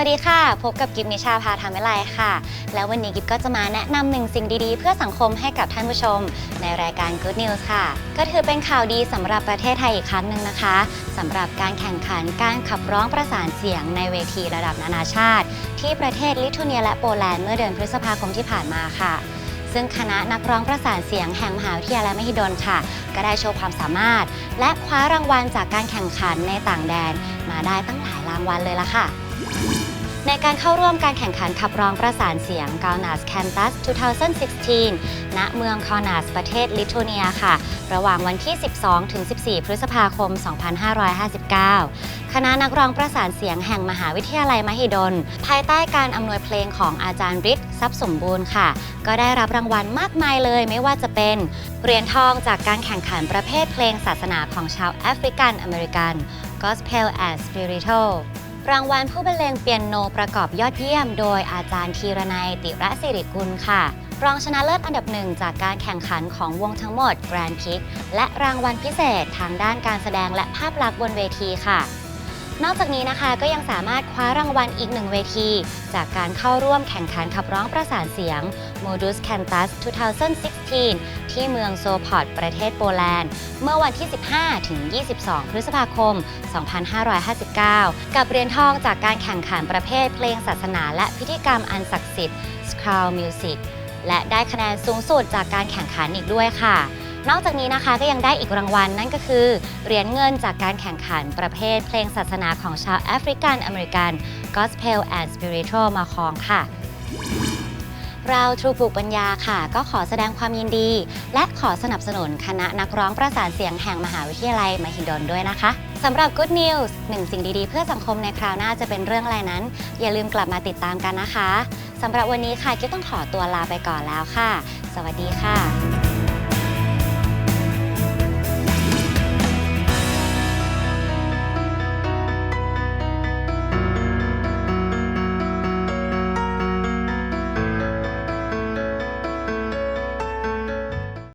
วัสดีค่ะ พบกับกิฟนิชาพาธรรมวิไลค่ะ แล้ววันนี้กิฟก็จะมาแนะนำหนึ่งสิ่งดีๆ เพื่อสังคมให้กับท่านผู้ชม ในรายการ Good News ค่ะ ก็ถือเป็นข่าวดีสำหรับประเทศไทยอีกครั้งหนึ่งนะคะสำหรับการแข่งขันการขับร้องประสานเสียงในเวทีระดับนานาชาติ ที่ประเทศลิทัวเนียและโปแลนด์เมื่อเดือนพฤษภาคมที่ผ่านมาค่ะซึ่งคณะนักร้องประสานเสียงแห่งมหาวิทยาลัยมหิดลค่ะ ก็ได้โชว์ความสามารถ และคว้ารางวัลจากการแข่งขันในต่างแดน มาได้ตั้งหลายรางวัลเลยล่ะค่ะ ในการเข้าร่วมการแข่งขันขับร้องประสานเสียง g a l n a s Cantus 2016 ณ เมืองคอนัสประเทศลิทัวเนียค่ะ ระหว่างวันที่ 12 ถึง 14 พฤษภาคม 2559 คณะนักร้องประสานเสียงแห่งมหาวิทยาลัยมหิดล ภายใต้การอำนวยเพลงของอาจารย์ฤทธิ์ทรัพย์สมบูรณ์ค่ะ ก็ได้รับรางวัลมากมายเลยไม่ว่าจะเป็น เหรียญทองจากการแข่งขันประเภทเพลงศาสนาของชาวแอฟริกันอเมริกัน Gospel and Spiritual รางวัลผู้บรรเลงเปียโนประกอบยอดเยี่ยม โดยอาจารย์ธีรนัยติระสิริกุลค่ะ รองชนะเลิศอันดับหนึ่งจากการแข่งขันของวงทั้งหมด Grand p i ิกและรางวัลพิเศษทางด้านการแสดงและภาพลักษณ์บนเวทีค่ะ นอกจากนี้นะคะก็ยังสามารถคว้ารางวัลอีกหนึ่งเวที จากการเข้าร่วมแข่งขันขับร้องประสานเสียง Modus Cantus 2016 ที่เมืองโซพอร์ตประเทศโปแลนด์ เมื่อวันที่ 15 ถึง 22 พฤษภาคม 2559 กับเหรียญทองจากการแข่งขันประเภทเพลงศาสนาและพิธีกรรมอันศักดิ์สิทธิ์ s c r o w Music และได้คะแนนสูงสุดจากการแข่งขันอีกด้วยค่ะ นอกจากนี้นะคะก็ยังได้อีกรางวัลนั่นก็คือเหรียญเงินจากการแข่งขันประเภทเพลงศาสนาของชาวแอฟริกันอเมริกัน Gospel and Spiritual มาครองค่ะเราทรูปลูกปัญญาค่ะ ก็ขอแสดงความยินดี และขอสนับสนุนคณะนักร้องประสานเสียงแห่งมหาวิทยาลัยมหิดลด้วยนะคะสำหรับ Good News หนึ่งสิ่งดีๆ เพื่อสังคมในคราวหน้าจะเป็นเรื่องอะไรนั้น อย่าลืมกลับมาติดตามกันนะคะสำหรับวันนี้ค่ะกิ๊ต้องขอตัวลาไปก่อนแล้วค่ะ สวัสดีค่ะ